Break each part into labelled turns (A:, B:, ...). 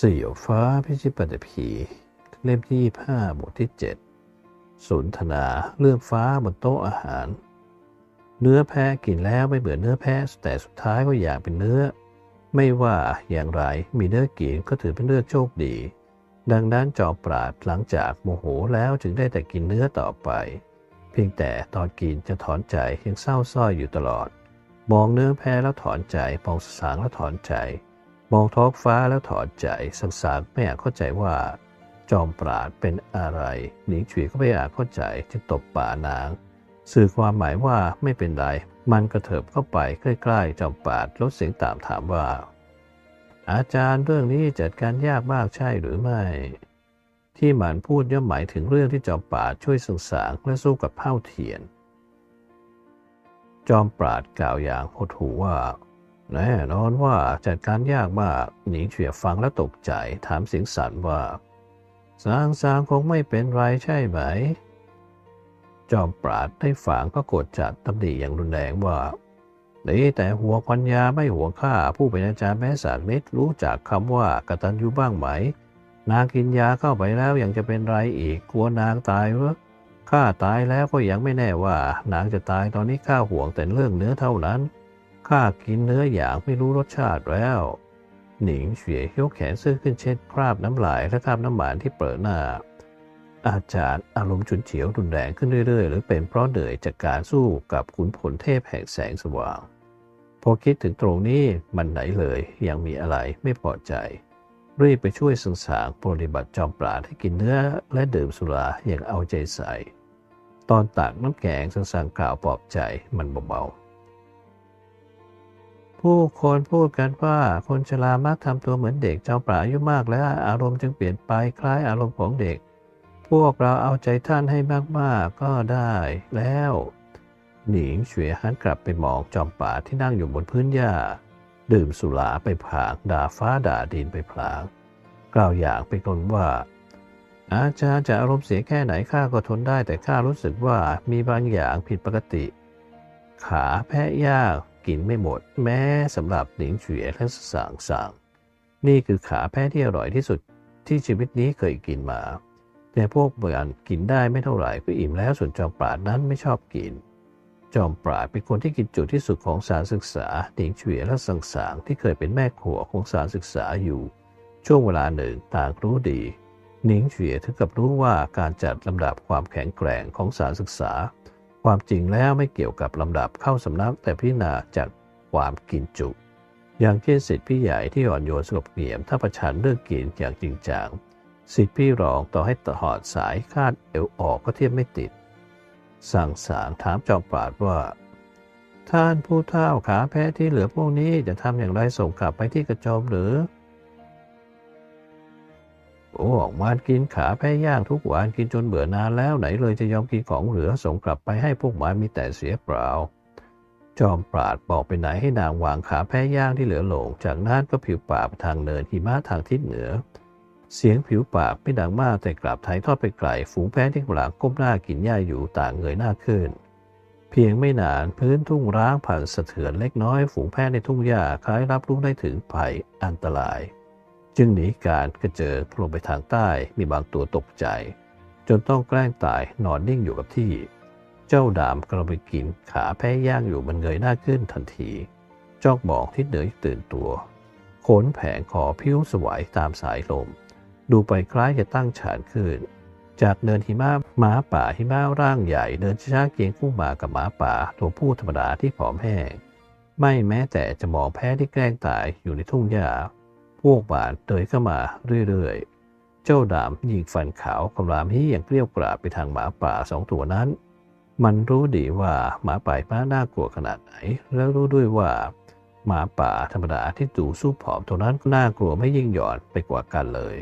A: สยบฟ้าพิชิตปัตตภีเล่มที่ห้าบทที่เจ็ดสนทนาเรื่องฟ้าบนโต๊ะอาหาร เนื้อแพะกินแล้วไม่เบื่อเนื้อแพะแต่สุดท้ายก็อยากเป็นเนื้อ ไม่ว่าอย่างไรมีเนื้อกินก็ถือเป็นเรื่องโชคดี ดังนั้นจอมปราดหลังจากโมโหแล้วจึงได้แต่กินเนื้อต่อไป เพียงแต่ตอนกินจะถอนใจยังเศร้าส้อยอยู่ตลอด มองเนื้อแพะแล้วถอนใจมองสางแล้วถอนใจ มองท้องฟ้าแล้วถอนใจสังสารไม่อาจเข้าใจว่า จอมปราดเป็นอะไร หนิงฉุยก็ไม่อาจเข้าใจจึงตบป่านาง สื่อความหมายว่าไม่เป็นไร มันกระเถิบเข้าไปใกล้ๆจอมปราดลดเสียงตามถามว่า อาจารย์เรื่องนี้จัดการยากมากใช่หรือไม่ ที่หมันพูดย่อมหมายถึงเรื่องที่จอมปราดช่วยสื่อสารและสู้กับเผ่าเทียน จอมปราดกล่าวอย่างหดหูว่า แน่นอนว่าจัดการยากมากหนิงเฉียฟังแล้วตกใจถามเสียงสั่นว่าสางสางคงไม่เป็นไรใช่ไหม จอมปราดได้ฝังก็โกรธจัดตำหนิอย่างรุนแรงว่านี่แต่หัวควันยาไม่หัวข้าผู้เป็นอาจารย์แม้สากนิดรู้จักคำว่ากตัญญูบ้างไหม นางกินยาเข้าไปแล้วยังจะเป็นไรอีกกลัวนางตายเหรอข้าตายแล้วก็ยังไม่แน่ว่า นางจะตายตอนนี้ข้าห่วงแต่เรื่องเนื้อเท่านั้น ข้ากินเนื้ออย่างไม่รู้รสชาติแล้ว หนิงเฉียยกแขนเสื้อขึ้นเช็ดคราบน้ำลายและคราบน้ำหมานที่เปิดหน้า อาจารย์อารมณ์ฉุนเฉียวรุนแรงขึ้นเรื่อยๆ หรือเป็นเพราะเหนื่อยจากการสู้กับขุนพลเทพแห่งแสงสว่าง พอคิดถึงตรงนี้มันไหนเลยยังมีอะไรไม่พอใจ รีบไปช่วยสังสางปฏิบัติจอมปราดให้กินเนื้อและดื่มสุราอย่างเอาใจใส่ ตอนตักน้ำแกงสังสางกล่าวปลอบใจมันเบาๆ ผู้คนพูดกันว่าคนชรามักทำตัวเหมือนเด็กจอมปราอายุมากแล้วอารมณ์จึงเปลี่ยนไปคล้ายอารมณ์ของเด็ก พวกเราเอาใจท่านให้มากๆก็ได้แล้ว หนิงเฉวยหันกลับไปมองจอมป่าที่นั่งอยู่บนพื้นหญ้า ดื่มสุราไปผางด่าฟ้าด่าดินไปพลาง กล่าวอย่างไปกลนว่า อาจารย์จะอารมณ์เสียแค่ไหนข้าก็ทนได้แต่ข้ารู้สึกว่ามีบางอย่างผิดปกติ ขาแพะยาง กินไม่หมด แม้สำหรับหนิงเฉวยและสางสางนี่คือขาแพะที่อร่อยที่สุดที่ชีวิตนี้เคยกินมา แต่พวกเบื่อนกินได้ไม่เท่าไหร่ก็อิ่มแล้วส่วนจอมปราดนั้นไม่ชอบกิน จอมปราดเป็นคนที่กินจุที่สุดของสารศึกษาหนิงเฉวียและสังสางที่เคยเป็นแม่ครัวของสารศึกษาอยู่ ช่วงเวลาหนึ่งต่างรู้ดีหนิงเฉวียถึงกับรู้ว่าการจัดลำดับความแข็งแกร่งของสารศึกษา ความจริงแล้วไม่เกี่ยวกับลำดับเข้าสำนักแต่พิจารณาจากความกินจุ อย่างเช่นสิทธิพี่ใหญ่ที่อ่อนโยนสงบเงียบถ้าประชันเรื่องกินอย่างจริงจังสิทธิพี่รองต่อให้ถอดสายคาดเอวออกก็เทียบไม่ติด สั่งสางถามจอมปราดว่า ท่านผู้เฒ่าขาแพะที่เหลือพวกนี้จะทำอย่างไรส่งกลับไปที่กระโจมหรือ โอ้ออกมากินขาแพะย่างทุกวันกินจนเบื่อนานแล้วไหนเลยจะยอมกินของเหลือส่งกลับไปให้พวกมันมีแต่เสียเปล่า จอมปราดบอกไปไหนให้นางวางขาแพะย่างที่เหลือหลง จากนั้นก็ผิวปากไปทางเนินหิมะทางทิศเหนือ เสียงผิวปากไม่ดังมากแต่กลับถ่ายทอดไปไกล ฝูงแพะที่กำลังก้มหน้ากินหญ้าอยู่ต่างเงยหน้าขึ้นเพียงไม่นานพื้นทุ่งร้างผ่านสะเทือนเล็กน้อย ฝูงแพะในทุ่งหญ้าคล้ายรับรู้ได้ถึงภัยอันตราย จึงหนีการกระเจิงลงไปทางใต้มีบางตัวตกใจ จนต้องแกล้งตายนอนนิ่งอยู่กับที่ เจ้าดามกำลังไปกินขาแพะย่างอยู่มันเงยหน้าขึ้นทันที จ้องมองทิศเหนืออยตื่นตัวขนแผงคอพิ้วสวายตามสายลม ดูไปคล้ายจะตั้งฉานขึ้น จากเนินหิมะหมาป่าหิมะร่างใหญ่ เดินช้าเกียงคู่มากับหมาป่าตัวผู้ธรรมดาที่ผอมแห้ง ไม่แม้แต่จะมองแพ้ที่แกล้งตายอยู่ในทุ่งหญ้า พวกบานเดินเข้ามาเรื่อยๆ เจ้าดามยิงฟันขาวคำรามที่อย่างเกลี้ยวกราไปทางหมาป่าสองตัวนั้น มันรู้ดีว่าหมาป่าม้าน่ากลัวขนาดไหน แล้วรู้ด้วยว่า หมาป่าธรรมดาที่จู่สู้ผอมตัวนั้นก็น่ากลัวไม่ยิ่งหย่อนไปกว่ากันเลย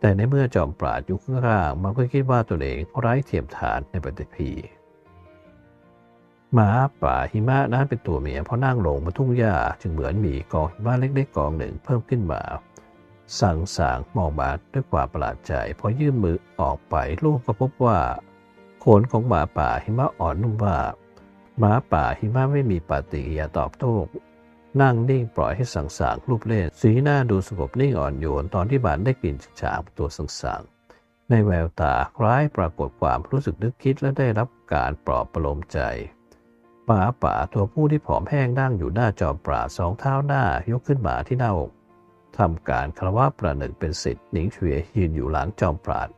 A: แต่ในเมื่อจอมปราดอยู่ข้างๆมันก็คิดว่าตัวเองไร้เทียมทานในปฏิพี หมาป่าหิมะนั้นเป็นตัวเมียเพราะนั่งลงบนทุ่งหญ้าจึงเหมือนมีกองหิมะเล็กๆกองหนึ่งเพิ่มขึ้นมาสั่งสางมองมาด้วยความประหลาดใจพอยื่นมือออกไปลูกก็พบว่าขนของหมาป่าหิมะอ่อนนุ่มว่าหมาป่าหิมะไม่มีปฏิกิริยาตอบโต้นั่งนิ่งปล่อยให้สังสางรูปเล่น สีหน้าดูสงบนิ่งอ่อนโยนตอนที่บานได้กลิ่นฉากตัวสังสางในแววตาคล้ายปรากฏความรู้สึกนึกคิดและได้รับการปลอบประโลมใจ หมาป่าตัวผู้ที่ผอมแห้งนั่งอยู่หน้าจอมปราสองเท้าหน้ายกขึ้นมาที่หน้าอกทำการคารวะประหนึ่งเป็นสิทธิ์หนิงเฉวียยืนอยู่หลังจอมปราด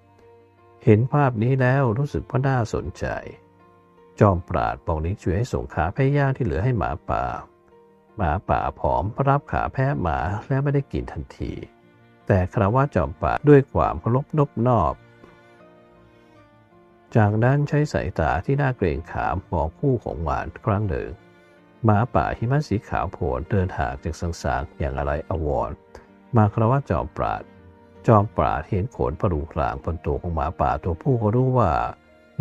A: เห็นภาพนี้แล้วรู้สึกว่าน่าสนใจ จอมปราดบอกหนิงเฉวียให้ส่งขาแพ้ย่างที่เหลือให้หมาป่า หมาป่าผอมรับขาแพ้หมาและไม่ได้กินทันที แต่คารวะจอมปราดด้วยความเคารพนบนอบ จากนั้นใช้สายตาที่น่าเกรงขามมองคู่ของหวานครั้งหนึ่งหมาป่าหิมะสีขาวโผล่เดินห่างจากสังสารอย่างอะไรอววรมาคารวะจอมปราด จอมปราดเห็นขนปรุงกลางบนตัวของหมาป่าตัวผู้ก็รู้ว่า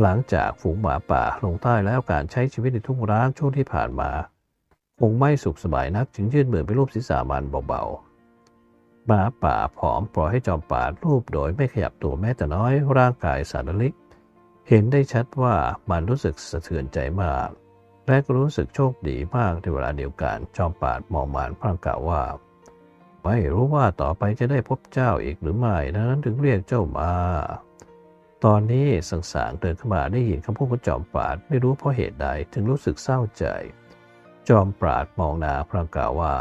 A: หลังจากฝูงหมาป่าลงใต้แล้วการใช้ชีวิตในทุ่งร้างช่วงที่ผ่านมาคงไม่สุขสบายนักจึงยื่นมือไปรูปศีรษะมันเบาๆหมาป่าผอมปล่อยให้จอมปราดรูปโดยไม่ขยับตัวแม้แต่น้อยร่างกายสารลิก เห็นได้ชัดว่ามันรู้สึกสะเทือนใจมาก และก็รู้สึกโชคดีมากในเวลาเดียวกันจอมปาดมองมันพลางกล่าวว่า ไม่รู้ว่าต่อไปจะได้พบเจ้าอีกหรือไม่ดังนั้นถึงเรียกเจ้ามา ตอนนี้สังสารเดินเข้ามาได้ยินคำพูดของจอมปาดไม่รู้เพราะเหตุใดถึงรู้สึกเศร้าใจ จอมปราดมองนาพลางกล่าวว่า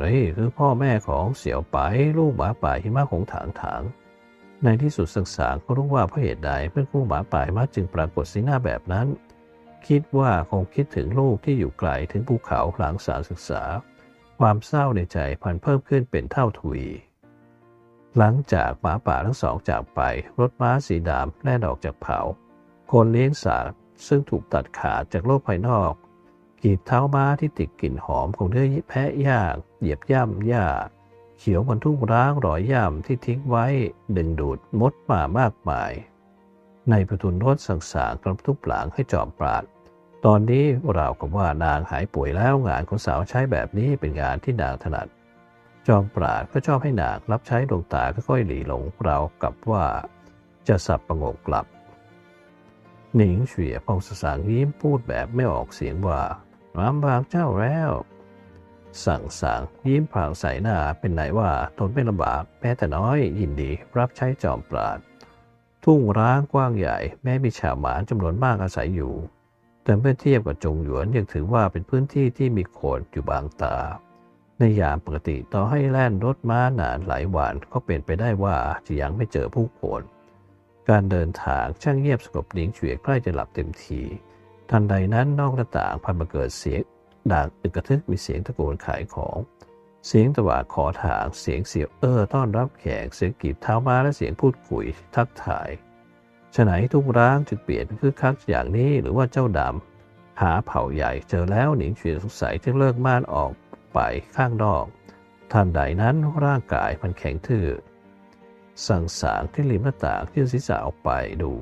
A: นี่คือพ่อแม่ของเสี่ยวไปลูกหมาป่าหิมะของถางถาง ในที่สุดสังสารก็รู้ว่าเพราะเหตุใดเพื่อนคู่หมาป่าหิมะจึงปรากฏสีหน้าแบบนั้น คิดว่าคงคิดถึงลูกที่อยู่ไกลถึงภูเขาหลังสารศึกษา ความเศร้าในใจพันเพิ่มขึ้นเป็นเท่าทวีหลังจากหมาป่าทั้งสองจากไป รถม้าสีดำแล่นออกจากเผา คนเลี้ยงสัตว์ซึ่งถูกตัดขาดจากโลกภายนอกกีบเท้าม้าที่ติดกลิ่นหอมของเนื้อแพะย่างเหยียบย่ำหญ้า เขียวบนทุ่งร้างรอยย่ำที่ทิ้งไว้ ดึงดูดมดป่ามากมาย ในประตูรถสังสารกระทุบหลังให้จอมปราด ตอนนี้เรากับว่านางหายป่วยแล้วงานของสาวใช้แบบนี้เป็นงานที่นางถนัด จอมปราดก็ชอบให้นางรับใช้ดวงตาค่อยๆหลีหลงเรากับว่า จะสับประงกกลับ หนิงเฉียพองสสางยิ้มพูดแบบไม่ออกเสียงว่าลำบากเจ้าแล้ว สั่งสางยิ้มพลางใส่หน้าเป็นไหนว่าทนไม่ลำบากแม้แต่น้อยยินดีรับใช้จอมปราด ทุ่งร้างกว้างใหญ่ แม้มีชาวหมานจำนวนมากอาศัยอยู่ แต่เมื่อเทียบกับจงหยวนยังถือว่าเป็นพื้นที่ที่มีโขดอยู่บางตา ในยามปกติต่อให้แล่นรถม้านานหลายวันก็เป็นไปได้ว่าจะยังไม่เจอผู้คนการเดินทางช่างเงียบสงบหนิงเฉียใกล้จะหลับเต็มที ทันใดนั้นนอกหน้าต่างพันมาเกิดเสียง ดังอึกกระทึกมีเสียงตะโกนขายของ เสียงตะวาขอทาง เสียงเสียวเออต้อนรับแขก เสียงกีบเท้ามาและเสียงพูดคุยทักทายฉไหนทุกร้างจึงเปลี่ยนคือคักอย่างนี้หรือว่าเจ้าดำหาเผ่าใหญ่เจอแล้วหนิงเฉียนสงสัยจึงเลิกม่านออกไปข้างนอกทันใดนั้นร่างกายมันแข็งทื่อสั่งสางที่ริมหน้าต่างที่ศีรษะออกไปดู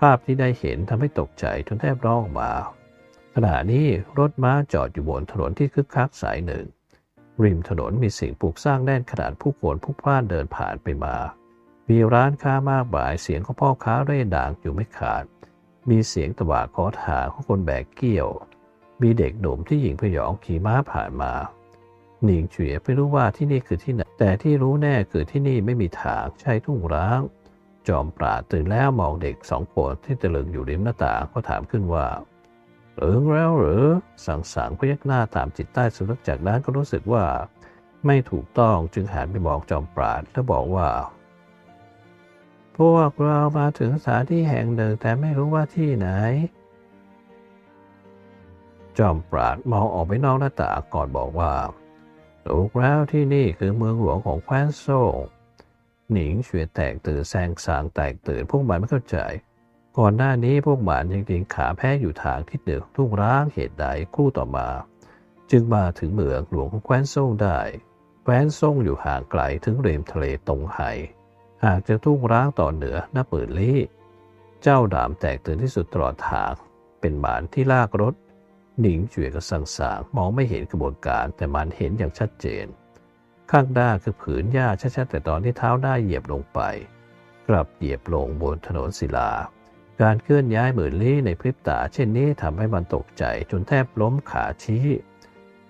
A: ภาพที่ได้เห็นทำให้ตกใจจนแทบร้องออกมา ขณะนี้รถม้าจอดอยู่บนถนนที่คึกคักสายหนึ่ง ริมถนนมีสิ่งปลูกสร้างแน่นขนาดผู้คนผู้พล่านเดินผ่านไปมา มีร้านค้ามากมายเสียงของพ่อค้าเร่ด่างอยู่ไม่ขาด มีเสียงตะบาขอทางของคนแบกเกี้ยว มีเด็กหนุ่มที่หญิงพยองขี่ม้าผ่านมาหนิงเฉียไม่รู้ว่าที่นี่คือที่ไหนแต่ที่รู้แน่คือที่นี่ไม่มีทางใช่ทุ่งร้าง จอมปราดตื่นแล้วมองเด็กสองคนที่ตะลึงอยู่ริมหน้าต่างก็ถามขึ้นว่า เอิงแล้วหรือสังสางพยักหน้าตามจิตใต้สุดจากนั้นก็รู้สึกว่า ไม่ถูกต้องจึงหันไปบอกจอมปราดแล้วบอกว่า พวกเรามาถึงสถานที่แห่งหนึ่งแต่ไม่รู้ว่าที่ไหน จอมปราดมองออกไปนอกหน้าต่างก่อนบอกว่าถูกแล้วที่นี่คือเมืองหลวงของแคว้นโซ่หนิงเฉวยแตกตื่นแซงสางแตกตื่นพวกมันไม่เข้าใจ ก่อนหน้านี้พวกหมันยังติงขาแพ้อยู่ทางทิศเหนือทุ่งร้างเหตุใดคู่ต่อมา จึงมาถึงเมืองหลวงของแคว้นซ่งได้ แคว้นซ่งอยู่ห่างไกลถึงเรมทะเลตรงไห่หากจะทุ่งร้างต่อเหนือน้าปืนลี่เจ้าดามแตกตื่นที่สุดตลอดทางเป็นหมานที่ลากรถ หนิงเฉวยกับสังสางมองไม่เห็นกระบวนการแต่มันเห็นอย่างชัดเจน ข้างหน้าคือผืนหญ้าชัดๆแต่ตอนที่เท้าหน้าเหยียบลงไป กลับเหยียบลงบนถนนศิลา การเคลื่อนย้ายหมื่นลี่ในพริบตา เช่นนี้ทำให้มันตกใจจนแทบล้มขาชี้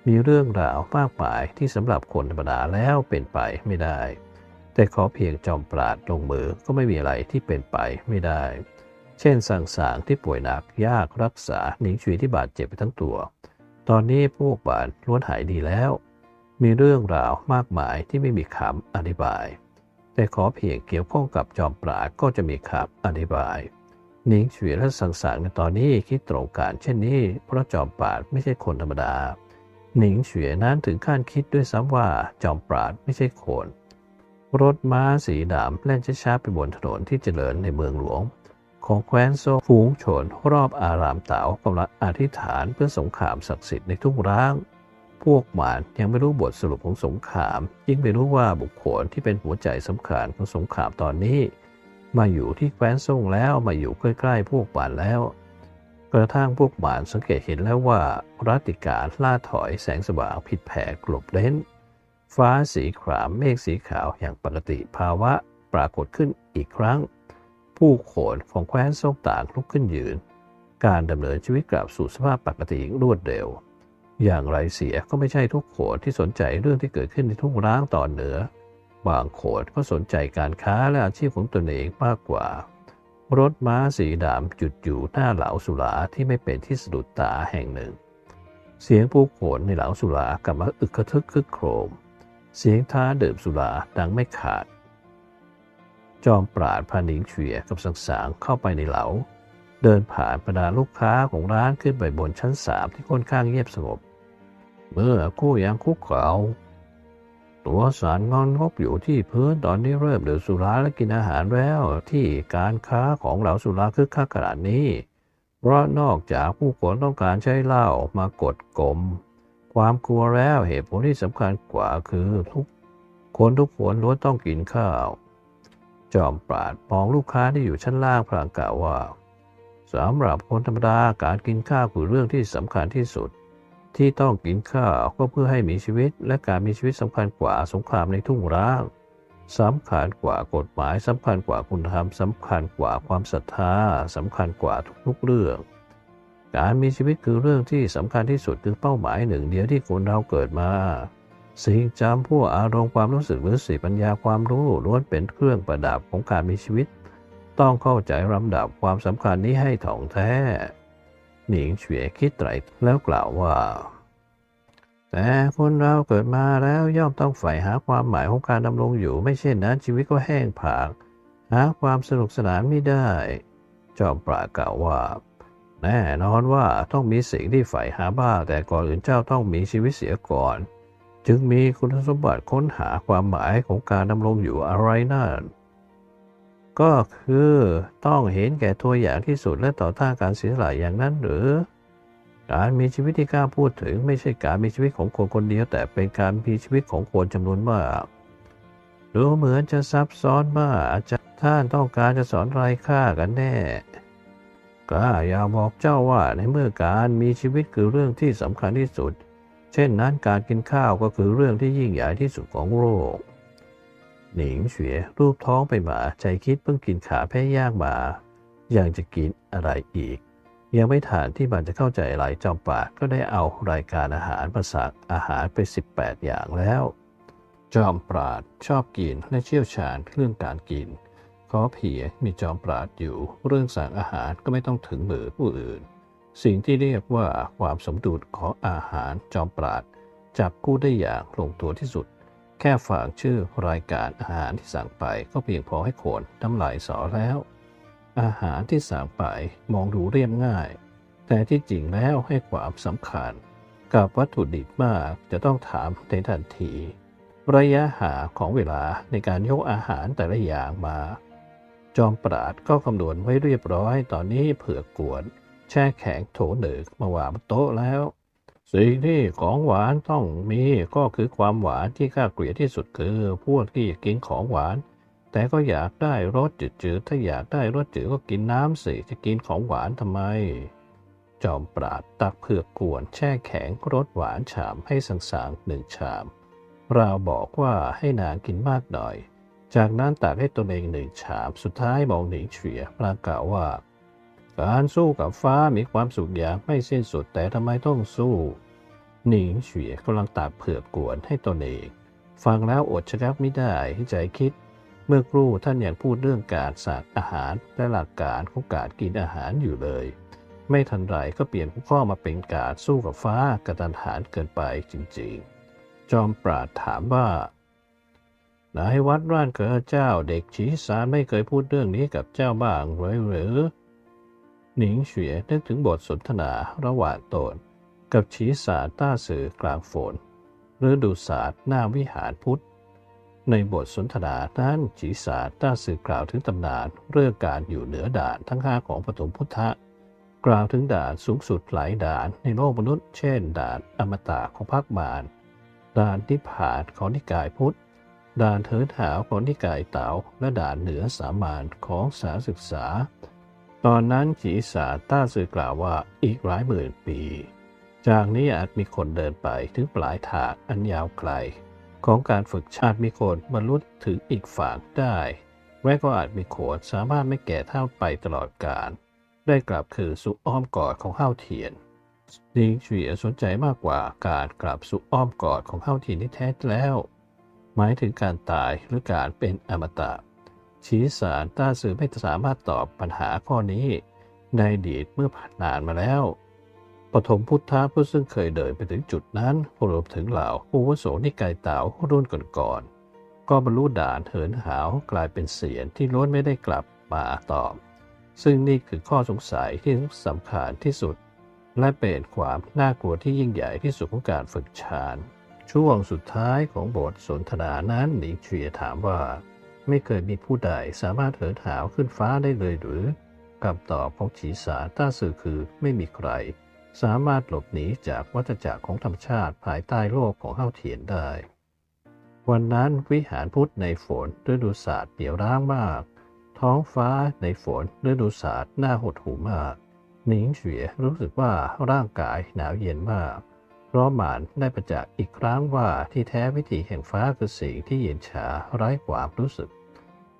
A: มีเรื่องราวมากมายที่สำหรับคนธรรมดาแล้วเป็นไปไม่ได้ แต่ขอเพียงจอมปราดลงมือก็ไม่มีอะไรที่เป็นไปไม่ได้ เช่นสังสางที่ป่วยหนักยากรักษาหนิงชุยที่บาดเจ็บไปทั้งตัว ตอนนี้พวกบาดล้วนหายดีแล้ว มีเรื่องราวมากมายที่ไม่มีคำอธิบาย แต่ขอเพียงเกี่ยวข้องกับจอมปราดก็จะมีคำอธิบาย หนิงฉุยและสังสารในตอนนี้คิดตรงกันเช่นนี้เพราะจอมปราดไม่ใช่คนธรรมดา หนิงเฉวียนั้นถึงขั้นคิดด้วยซ้ำว่าจอมปราดไม่ใช่คนรถม้าสีดำแล่นช้าๆไปบนถนนที่เจริญในเมืองหลวง ของแคว้นโซฟูงชนรอบอารามเต๋ากำลังอธิษฐานเพื่อสงครามศักดิ์สิทธิ์ในทุ่งร้าง พวกหมานยังไม่รู้บทสรุปของสงคราม ยิ่งไม่รู้ว่าบุคคลที่เป็นหัวใจสำคัญของสงครามตอนนี้ มาอยู่ที่แคว้นซ่งแล้วมาอยู่ใกล้ๆพวกบานแล้ว กระทั่งพวกบานสังเกตเห็นแล้วว่ารัติการล่าถอยแสงสว่างผิดแผกกลบเล้น ฟ้าสีขรามเมฆสีขาวอย่างปกติภาวะปรากฏขึ้นอีกครั้ง ผู้โขนของแคว้นซ่งต่างลุกขึ้นยืน การดำเนินชีวิตกลับสู่สภาพปกติรวดเร็ว อย่างไรเสียก็ไม่ใช่ทุกโขนที่สนใจเรื่องที่เกิดขึ้นในทุ่งร้างตอนเหนือ บางคนก็สนใจการค้าและอาชีพของตนเองมากกว่า รถม้าสีดำจุดอยู่หน้าเหลาสุราที่ไม่เป็นที่สะดุดตาแห่งหนึ่ง เสียงผู้คนในเหลาสุรากลับมาอึกกระทึกคึกโครม เสียงท้าดื่มสุราดังไม่ขาด จอมปราดพานิงเฉียกับสังสางเข้าไปในเหลา เดินผ่านบรรดาลูกค้าของร้านขึ้นไปบนชั้นสามที่ค่อนข้างเงียบสงบ เมื่อคู่ยังคุกเข่า ตัวสารงอนงบอยู่ที่พื้นตอนนี้เริ่มดื่มสุราและกินอาหารแล้ว ที่การค้าของเหล่าสุราคึกคักขนาดนี้ เพราะนอกจากผู้คนต้องการใช้เหล้ามากดกลมความกลัวแล้วเหตุผลที่สำคัญกว่าคือทุกคนทุกคนล้วนต้องกินข้าว จอมปราดมองลูกค้าที่อยู่ชั้นล่างพลางกล่าวว่าสำหรับคนธรรมดาการกินข้าวคือเรื่องที่สำคัญที่สุด ที่ต้องกินข้าวก็เพื่อให้มีชีวิต และการมีชีวิตสำคัญกว่าสงครามในทุ่งร้างสำคัญกว่ากฎหมายสำคัญกว่าคุณธรรมสำคัญกว่าความศรัทธาสำคัญกว่าทุกๆเรื่อง การมีชีวิตคือเรื่องที่สำคัญที่สุดคือเป้าหมายหนึ่ง เดียวที่คนเราเกิดมา สิ่งจำพวกอารมณ์ความรู้สึกหรือสีปัญญาความรู้ล้วนเป็นเครื่องประดับของการมีชีวิต ต้องเข้าใจลำดับความสำคัญนี้ให้ถ่องแท้ หนิงเฉวียคิดไตรแล้วกล่าวว่า แต่คนเราเกิดมาแล้วย่อมต้องใฝ่หาความหมายของการดำรงอยู่ ไม่เช่นนั้นชีวิตก็แห้งผากหาความสนุกสนานไม่ได้ จอมปรากล่าวว่า แน่นอนว่าต้องมีสิ่งที่ใฝ่หาบ้าง แต่ก่อนอื่นเจ้าต้องมีชีวิตเสียก่อน จึงมีคุณสมบัติค้นหาความหมายของการดำรงอยู่อะไรนั่น ก็คือต้องเห็นแก่ตัวอย่างที่สุดและต่อต้านการเสียสละอย่างนั้นหรือ การมีชีวิตที่กล้าพูดถึงไม่ใช่การมีชีวิตของคนคนเดียว แต่เป็นการมีชีวิตของคนจำนวนมากดูเหมือนจะซับซ้อนมากอาจารย์ท่านต้องการจะสอนไรค่ากันแน่ก็อยากบอกเจ้าว่าในเมื่อการมีชีวิตคือเรื่องที่สำคัญที่สุด เช่นนั้นการกินข้าวก็คือเรื่องที่ยิ่งใหญ่ที่สุดของโลก หนิงเฉวียรูปท้องไปมาใจคิดเพิ่งกินขาแพ้ย่างมายังจะกินอะไรอีก ยังไม่ทานที่มันจะเข้าใจอะไรจอมปาก็ได้เอารายการอาหารมาสักอาหารไป 18 อย่างแล้ว จอมปราดชอบกินและเชี่ยวชาญเรื่องการกินขอเพียงมีจอมปราดอยู่เรื่องสั่งอาหารก็ไม่ต้องถึงมือผู้อื่น สิ่งที่เรียกว่าความสมดุลของอาหารจอมปราดจับกู้ได้อย่างลงตัวที่สุด แค่ฝากชื่อรายการอาหารที่สั่งไปก็เพียงพอให้คนน้ำลายสอแล้ว อาหารที่สั่งไปมองดูเรียบง่าย แต่ที่จริงแล้วให้ความสำคัญ กับวัตถุดิบมากจะต้องถามในทันที ระยะหาของเวลาในการยกอาหารแต่ละอย่างมา จอมปราดก็คำนวณไว้เรียบร้อยตอนนี้เผื่อกกวน แช่แข็งโถหนึ่งมาวางบนโต๊ะแล้ว สิ่งที่ของหวานต้องมีก็คือความหวานที่ข้าเกลียดที่สุดคือ พวกที่กินของหวาน แต่ก็อยากได้รสจืดๆถ้าอยากได้รสจืดก็กินน้ำสิจะกินของหวานทำไม จอมปราดตักเผือกกวนแช่แข็งรสหวานฉามให้สังสางหนึ่งชามราวบอกว่าให้นางกินมากหน่อย จากนั้นตักให้ตนเองหนึ่งชาม สุดท้ายมองหนิงเฉียปรากาว่า การสู้กับฟ้ามีความสุขอย่างไม่สิ้นสุดแต่ทำไมต้องสู้ หนิงเฉียกำลังตากเผือกกวนให้ตนเอง ฟังแล้วอดชะงักไม่ได้ให้ใจคิด เมื่อครู่ท่านยังพูดเรื่องการสารอาหารและหลักการของการกินอาหารอยู่เลย ไม่ทันไรก็เปลี่ยนหัวข้อมาเป็นการสู้กับฟ้ากระตันหารเกินไปจริงๆ จอมปราดถามว่านายวัดร่านเกิดเจ้าเด็กฉีสารไม่เคยพูดเรื่องนี้กับเจ้าบ้างเลยหรือ หนิงเฉียนึกถึงบทสนทนาระหว่างตน กับฉีสาต้าสื่อกลางฝนหรือดูศาสตร์หน้าวิหารพุทธ ในบทสนทนานั้นฉีสาต้าสื่อกล่าวถึงตำนานเรื่องการอยู่เหนือด่านทั้งห้าของปฐมพุทธะกล่าวถึงด่านสูงสุดหลายด่านในโลกมนุษย์ เช่น ด่านอมตะของภาคมารด่านนิพพานของนิกายพุทธ ด่านเถิดหาวของนิกายเต๋าและด่านเหนือสามานของสาศึกษา ตอนนั้นจีสาต้าสื่อกล่าวว่าอีกหลายหมื่นปี จากนี้อาจมีคนเดินไปถึงปลายทางอันยาวไกล ของการฝึกชาติมีคนบรรลุถึงอีกฝั่งได้และก็อาจมีคนสามารถไม่แก่เท่าไปตลอดกาลได้กลับคืนสู่อ้อมกอดของเฮาเทียนลิงเฉียสนใจมากกว่าการกลับสู่อ้อมกอดของเฮาเทียนที่แท้แล้ว หมายถึงการตายหรือการเป็นอมตะ ชี้สารต้าสื่อไม่สามารถตอบปัญหาข้อนี้ ในอดีตเมื่อผ่านนานมาแล้ว ปฐมพุทธะผู้ซึ่งเคยเดินไปถึงจุดนั้นรวมถึงเหล่าผู้วโสนิกายเต๋ารุ่นก่อนๆก็บรรลุด่านเหินหาวกลายเป็นเสียงที่ล้วนไม่ได้กลับมาตอบ ซึ่งนี่คือข้อสงสัยที่สำคัญที่สุด และเป็นความน่ากลัวที่ยิ่งใหญ่ที่สุดของการฝึกฌานช่วงสุดท้ายของบทสนทนานั้นหนิงเฉียถามว่า ไม่เคยมีผู้ใดสามารถเหินหาวขึ้นฟ้าได้เลยหรือคำตอบของฉีสาต้าสื่อคือไม่มีใคร สามารถหลบหนีจากวัฏจักรของธรรมชาติภายใต้โลกของเฮาเทียนได้ วันนั้นวิหารพุทธในฝนฤดูศาสตร์เปี่ยวร้างมาก ท้องฟ้าในฝนฤดูศาสตร์น่าหดหู่มาก หนิงเฉียรู้สึกว่าร่างกายหนาวเย็นมากเพราะหมานได้ประจักษ์อีกครั้งว่าที่แท้วิถีแห่งฟ้าคือสิ่งที่เย็นชาไร้ความรู้สึก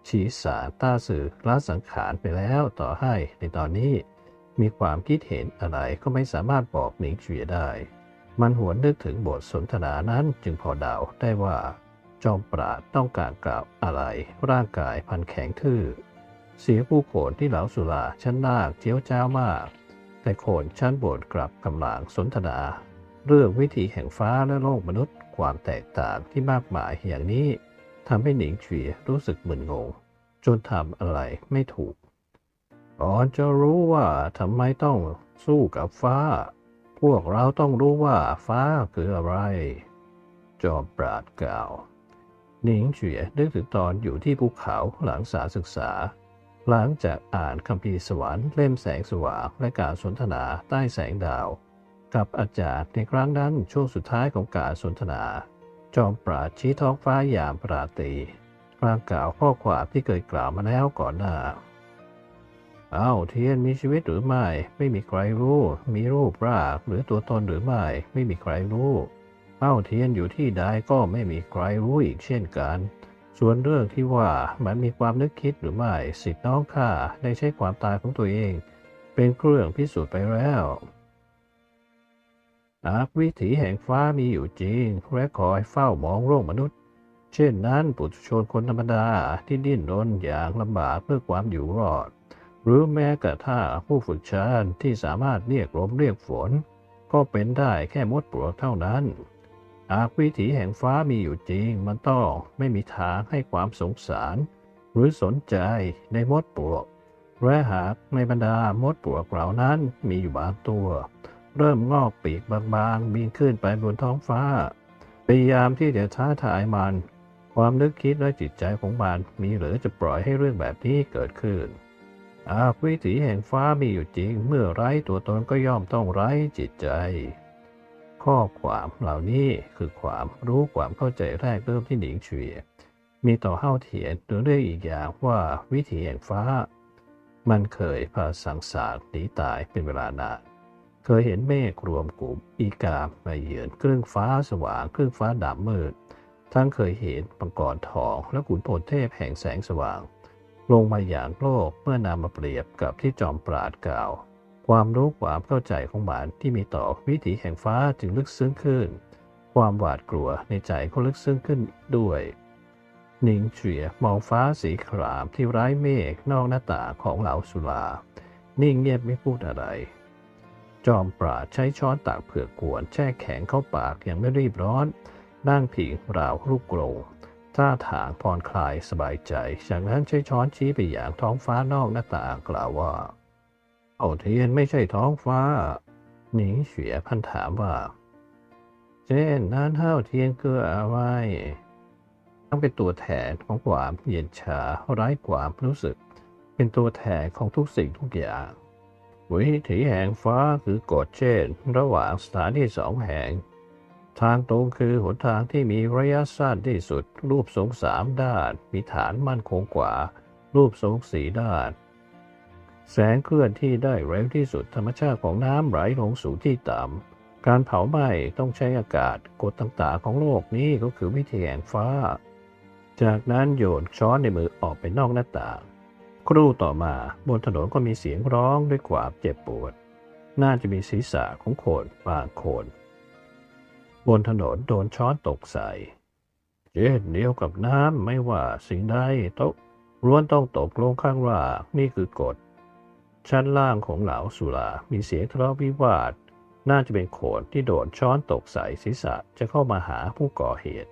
A: ฉีสาต้าสื่อละสังขารไปแล้วต่อให้ในตอนนี้ มีความคิดเห็นอะไรก็ไม่สามารถบอกหนิงเฉียได้ มันหวนนึกถึงบทสนทนานั้นจึงพอเดาได้ว่า จอมปราดต้องการกล่าวอะไร ร่างกายพันแข็งทื่อ เสียผู้โขนที่เหลาสุราชั้นนากเจียวเจ้ามาก แต่โขนชั้นบนกลับกำลังสนทนา เรื่องวิถีแห่งฟ้าและโลกมนุษย์ความแตกต่างที่มากมายอย่างนี้ ทำให้หนิงเฉียรู้สึกมึนงง จนทำอะไรไม่ถูกก่อนจะรู้ว่าทำไมต้องสู้กับฟ้า พวกเราต้องรู้ว่าฟ้าคืออะไร จอมปราดกล่าวหนิงเฉียนึกถึงตอนอยู่ที่ภูเขาหลังสาศึกษา หลังจากอ่านคัมภีสวรรค์เล่มแสงสว่างและการสนทนาใต้แสงดาว กับอาจารย์ในครั้งนั้นช่วงสุดท้ายของการสนทนา จอมปราดชี้ท้องฟ้ายามปราตรีกลางกล่าวข้อความที่เคยกล่าวมาแล้วก่อนหน้า เอ้าเทียนมีชีวิตหรือไม่ ไม่มีใครรู้ มีรูปร่างหรือตัวตนหรือไม่ ไม่มีใครรู้เอ้าเทียนอยู่ที่ใดก็ไม่มีใครรู้อีกเช่นกัน ส่วนเรื่องที่ว่ามันมีความนึกคิดหรือไม่สิทธิ์น้องข้าได้ใช้ความตายของตัวเอง เป็นเครื่องพิสูจน์ไปแล้ว หากวิถีแห่งฟ้ามีอยู่จริงและคอยเฝ้ามองโลกมนุษย์ เช่นนั้นปุถุชนคนธรรมดาที่ดิ้นรนอย่างลำบากเพื่อความอยู่รอด หรือแม้กระทั่งผู้ฝึกชานที่สามารถเรียกลมเรียกฝน ก็เป็นได้แค่มดปลวกเท่านั้น หากวิถีแห่งฟ้ามีอยู่จริงมันต้องไม่มีทางให้ความสงสาร หรือสนใจในมดปลวกและหากในบรรดามดปลวกเหล่านั้นมีอยู่บางตัว เริ่มงอกปีกบางๆบินขึ้นไปบนท้องฟ้า พยายามที่จะท้าทายมัน ความนึกคิดและจิตใจของมันมีหรือจะปล่อยให้เรื่องแบบนี้เกิดขึ้นหากวิถีแห่งฟ้ามีอยู่จริง เมื่อไร้ตัวตนก็ย่อมต้องไร้จิตใจ ข้อความเหล่านี้คือความรู้ความเข้าใจแรกเริ่มที่หนิงเฉียมีต่อเฮ้าเทียนหรือเรียกอีกอย่างว่าวิถีแห่งฟ้า มันเคยพาสังสารหนีตายเป็นเวลานาน เคยเห็นเมฆรวมกลุ่มอีกามาเยือนครึ่งฟ้าสว่างครึ่งฟ้าดำมืด ทั้งเคยเห็นปังกรทองและขุนพลเทพแห่งแสงสว่าง ลงมาอย่างโลกเมื่อนำมาเปรียบกับที่จอมปราดกล่าว ความรู้ความเข้าใจของหมานที่มีต่อวิถีแห่งฟ้าจึงลึกซึ้งขึ้น ความหวาดกลัวในใจก็ลึกซึ้งขึ้นด้วยหนิงเฉียมองฟ้าสีครามที่ไร้เมฆนอกหน้าต่างของเหลาสุลา นิ่งเงียบไม่พูดอะไร จอมปราใช้ช้อนตักเผือกกวนแช่แข็งเข้าปากอย่างไม่รีบร้อน นั่งผิงราวรูปกรงท่าทางผ่อนคลายสบายใจ จากนั้นใช้ช้อนชี้ไปอย่างท้องฟ้านอกหน้าต่างกล่าวว่า เอาเทียนไม่ใช่ท้องฟ้า หนิงเฉียพันถามว่า เช่นนั้นเท่าเทียนเกืออะไรต้องเป็นตัวแทนของความเย็นชาไร้ความรู้สึก เป็นตัวแทนของทุกสิ่งทุกอย่าง วิถีแห่งฟ้าคือกฎเช่น ระหว่างสถานที่สองแห่ง ทางตรงคือหนทางที่มีระยะสั้นที่สุด รูปทรงสามด้าน มีฐานมั่นคงกว่า รูปทรงสีด้าน แสงเคลื่อนที่ได้เร็วที่สุดธรรมชาติของน้ำไหลลงสู่ที่ต่ำการเผาไหม้ต้องใช้อากาศกฎต่างๆของโลกนี้ก็คือวิถีแห่งฟ้า จากนั้นโยนช้อนในมือออกไปนอกหน้าต่าง ครู่ต่อมาบนถนนก็มีเสียงร้องด้วยความเจ็บปวด น่าจะมีศีรษะของคนบางคน บนถนนโดนช้อนตกใส่เช่นเดียวกับน้ำไม่ว่าสิ่งใดต้องล้วนต้องตกลงข้างล่างนี่คือกฎ ชั้นล่างของเหลาสุรามีเสียงทะเลาะวิวาท น่าจะเป็นโขนที่โดนช้อนตกใส่ศีรษะจะเข้ามาหาผู้ก่อเหตุ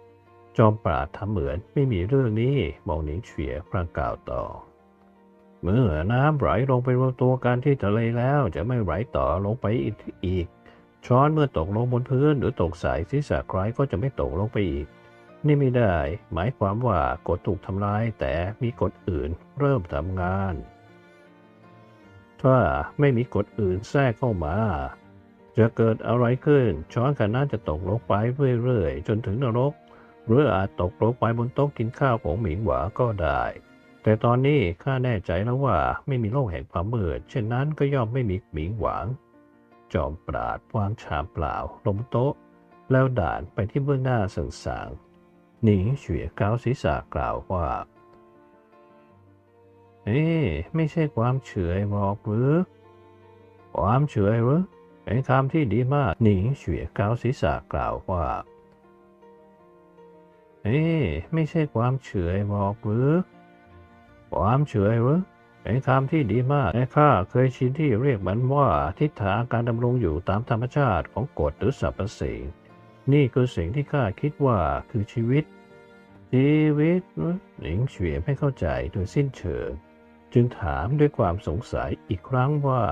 A: จอมปราดทำเหมือนไม่มีเรื่องนี้มองหนิงเฉียพระกล่าวต่อ เมื่อน้ำไหลลงไปรวมตัวกันที่ทะเลแล้ว จะไม่ไหลต่อลงไปอีก ช้อนเมื่อตกลงบนพื้นหรือตกใส่ศีรษะใครก็จะไม่ตกลงไปอีก นี่ไม่ได้ หมายความว่ากฎถูกทำลายแต่มีกฎอื่นเริ่มทำงาน ถ้าไม่มีกฎอื่นแทรกเข้ามา จะเกิดอะไรขึ้น ช้อนขนาดจะตกลงไปเรื่อยๆจนถึงนรก หรืออาจตกลงไปบนโต๊ะกินข้าวของหมิงหวาก็ได้ แต่ตอนนี้ข้าแน่ใจแล้วว่าไม่มีโลกแห่งความมืด เช่นนั้นก็ย่อมไม่มีหมิงหวาง จอมปราดวางชามเปล่า ลงโต๊ะ แล้วด่านไปที่เบื้องหน้าสงสางหนิงเฉวียก้าวศีรษะกล่าวว่าเอ๊ไม่ใช่ความเฉยบอกหรือ ความเฉยหรือเป็นคำที่ดีมากหนิงเฉวียก้าวศีรษะกล่าวว่าเอ๊ไม่ใช่ความเฉยบอกหรือ ความเฉยหรือเป็นคำที่ดีมากแต่ข้าเคยชินที่เรียกมันว่าทิศทาการดำรงอยู่ตามธรรมชาติของกฎหรือสรรพสิ่งนี่คือสิ่งที่ข้าคิดว่าคือชีวิต ชีวิตเหรอหนิงเฉวียไม่เข้าใจโดยสิ้นเชิง จึงถามด้วยความสงสัยอีกครั้งว่า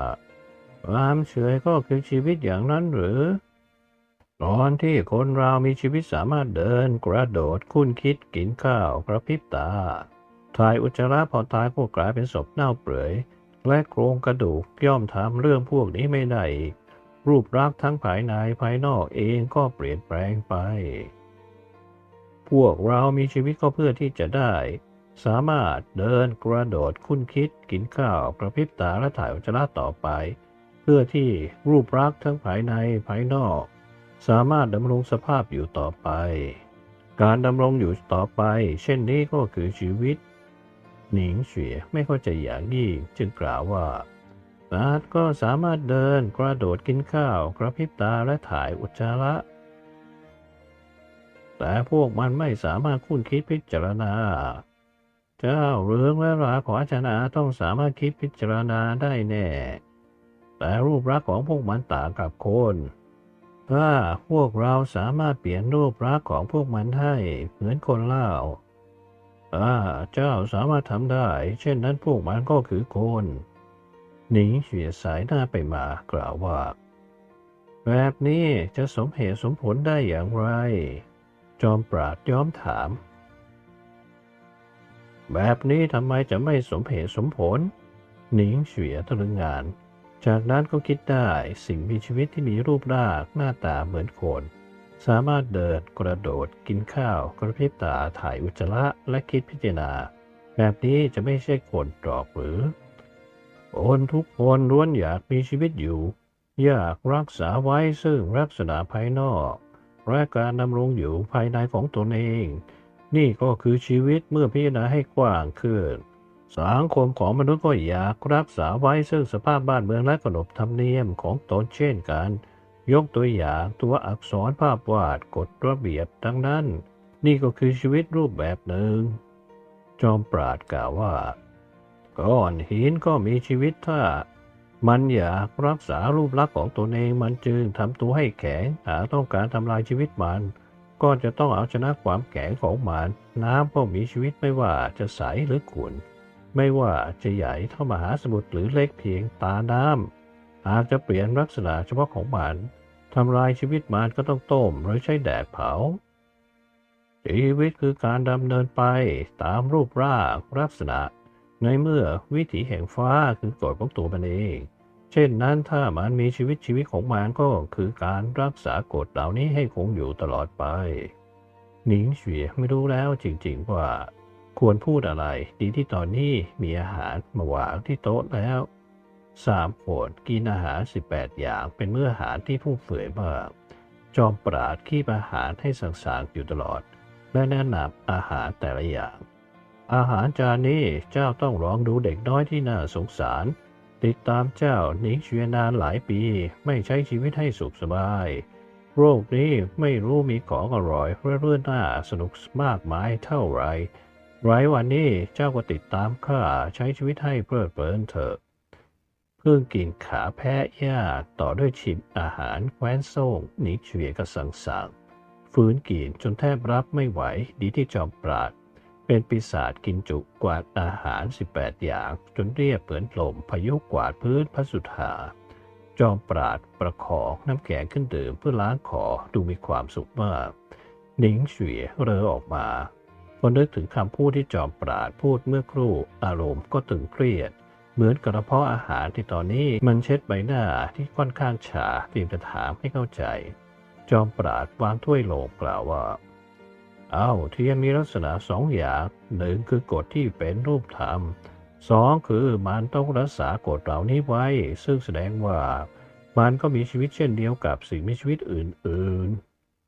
A: ความเฉยก็คือชีวิตอย่างนั้นหรือ ตอนที่คนเรามีชีวิตสามารถเดินกระโดดคุ้นคิดกินข้าวกระพริบตา ถ่ายอุจจาระพอตายก็กลายเป็นศพเน่าเปื่อย และโครงกระดูกย่อมทำเรื่องพวกนี้ไม่ได้อีก รูปลักษ์ทั้งภายในภายนอกเองก็เปลี่ยนแปลงไป พวกเรามีชีวิตก็เพื่อที่จะได้ สามารถเดินกระโดดคุ้นคิดกินข้าวกระพริบตาและถ่ายอุจจาระต่อไป เพื่อที่รูปลักษ์ทั้งภายในภายนอก สามารถดำรงสภาพอยู่ต่อไป การดำรงอยู่ต่อไป เช่นนี้ก็คือชีวิต หนิงเฉวียไม่เข้าใจอย่างยิ่งจึงกล่าวว่าสัตว์ก็สามารถเดินกระโดดกินข้าวกระพริบตาและถ่ายอุจจาระแต่พวกมันไม่สามารถคุ้นคิดพิจารณา เจ้าเรืองและราขอชนะต้องสามารถคิดพิจารณาได้แน่ แต่รูปลักษ์ของพวกมันต่างกับคน ถ้าพวกเราสามารถเปลี่ยนรูปลักษ์ของพวกมันให้เหมือนคนเล่า้าเจ้าสามารถทำได้ เช่นนั้นพวกมันก็คือคนหนิงเฉียสายหน้าไปมากล่าวว่า แบบนี้จะสมเหตุสมผลได้อย่างไร จอมปราดย้อมถาม แบบนี้ทำไมจะไม่สมเหตุสมผล หนิงเฉียตะลึงงาน จากนั้นก็คิดได้สิ่งมีชีวิตที่มีรูปร่างหน้าตาเหมือนคน สามารถเดินกระโดดกินข้าว กระพริบตาถ่ายอุจจาระและคิดพิจารณา แบบนี้จะไม่ใช่คนหรอกหรือ คนทุกคนล้วนอยากมีชีวิตอยู่ อยากรักษาไว้ซึ่งลักษณะภายนอกและการดำรงอยู่ภายในของตนเอง นี่ก็คือชีวิตเมื่อพิจารณาให้กว้างขึ้น สังคมของมนุษย์ก็อยากรักษาไว้ซึ่งสภาพบ้านเมืองและขนบธรรมเนียมของตนเช่นกัน ยกตัวอย่างตัวอักษรภาพวาดกฎระเบียบดังนั้น นี่ก็คือชีวิตรูปแบบหนึ่ง จอมปราดกล่าวว่า ก้อนหินก็มีชีวิตถ้า มันอยากรักษารูปลักษณ์ของตนเองมันจึงทำตัวให้แข็งหาต้องการทำลายชีวิตมัน ก็จะต้องเอาชนะความแข็งของมันน้ำก็มีชีวิตไม่ว่าจะใสหรือขุ่นไม่ว่าจะใหญ่เท่ามหาสมุทรหรือเล็กเพียงตาน้ำ หากจะเปลี่ยนลักษณะเฉพาะของมันทำลายชีวิตมันก็ต้องต้มหรือใช้แดดเผา ชีวิตคือการดำเนินไปตามรูปร่างลักษณะ ในเมื่อวิถีแห่งฟ้าคือกฎของตัวมันเอง เช่นนั้นถ้ามันมีชีวิตชีวิตของมันก็คือการรักษากฎเหล่านี้ให้คงอยู่ตลอดไปหนิงเฉวียไม่รู้แล้วจริงๆว่า ควรพูดอะไร ดีที่ตอนนี้มีอาหารมาวางที่โต๊ะแล้ว สามคนกินอาหาร 18 อย่างเป็นเมื้ออาหารที่ผู้เฟื่อยมาก จอมปราดคีบอาหารให้สั่งๆอยู่ตลอด และแนะนำอาหารแต่ละอย่าง อาหารจานนี้เจ้าต้องลองดูเด็กน้อยที่น่าสงสาร ติดตามเจ้าหนิงเชียนานหลายปี ไม่ใช้ชีวิตให้สุขสบาย โรคนี้ไม่รู้มีของอร่อยเรื่อนน่าสนุกมากมายเท่าไหรไรวันนี้เจ้าก็ติดตามข้าใช้ชีวิตให้เพลิดเพลินเถอะ เพิ่งกินขาแพะย่าต่อด้วยชิมอาหารแคว้นส่งนิงเฉียก็สังสังฟื้นกินจนแทบรับไม่ไหวดีที่จอมปราด เป็นปีศาจกินจุกวาดอาหาร 18 อย่างจนเรียบเหมือนลมพายุกวาดพื้นพระสุธาจอมปราดประคองน้ำแข็งขึ้นดื่มเพื่อล้างคอดูมีความสุขมากนิงเฉวียเรอออกมาพอนึกถึงคำพูดที่จอมปราดพูดเมื่อครู่อารมณ์ก็ตึงเครียด เหมือนกระเพาะอาหารที่ตอนนี้มันเช็ดใบหน้าที่ค่อนข้างชาเตรียมจะถามให้เข้าใจ จอมปราดวางถ้วยโลงกล่าวว่า เอ้าเทียนมีลักษณะสองอย่างหนึ่งคือกฎที่เป็นรูปธรรมสองคือมันต้องรักษากฎเหล่านี้ไว้ ซึ่งแสดงว่ามันก็มีชีวิตเช่นเดียวกับสิ่งมีชีวิตอื่น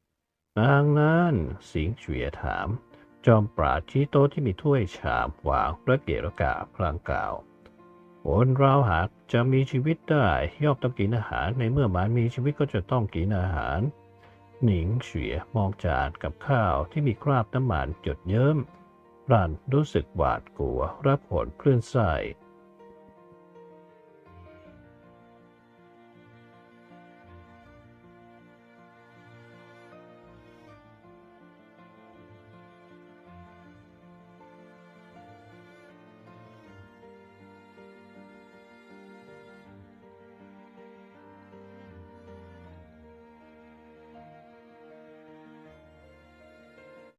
A: ๆดังนั้นสิงห์เฉวียถาม จอมปราดชี้โต๊ะที่มีถ้วยชามวางระเกะระกะพลางกล่าว คนเราหากจะมีชีวิตได้ย่อมต้องกินอาหาร ในเมื่อหมามีชีวิตก็จะต้องกินอาหาร หนิงเฉียมองจานกับข้าวที่มีคราบน้ำมันหยดเยิ้มรันรู้สึกหวาดกลัวรับผลคลื่นไส้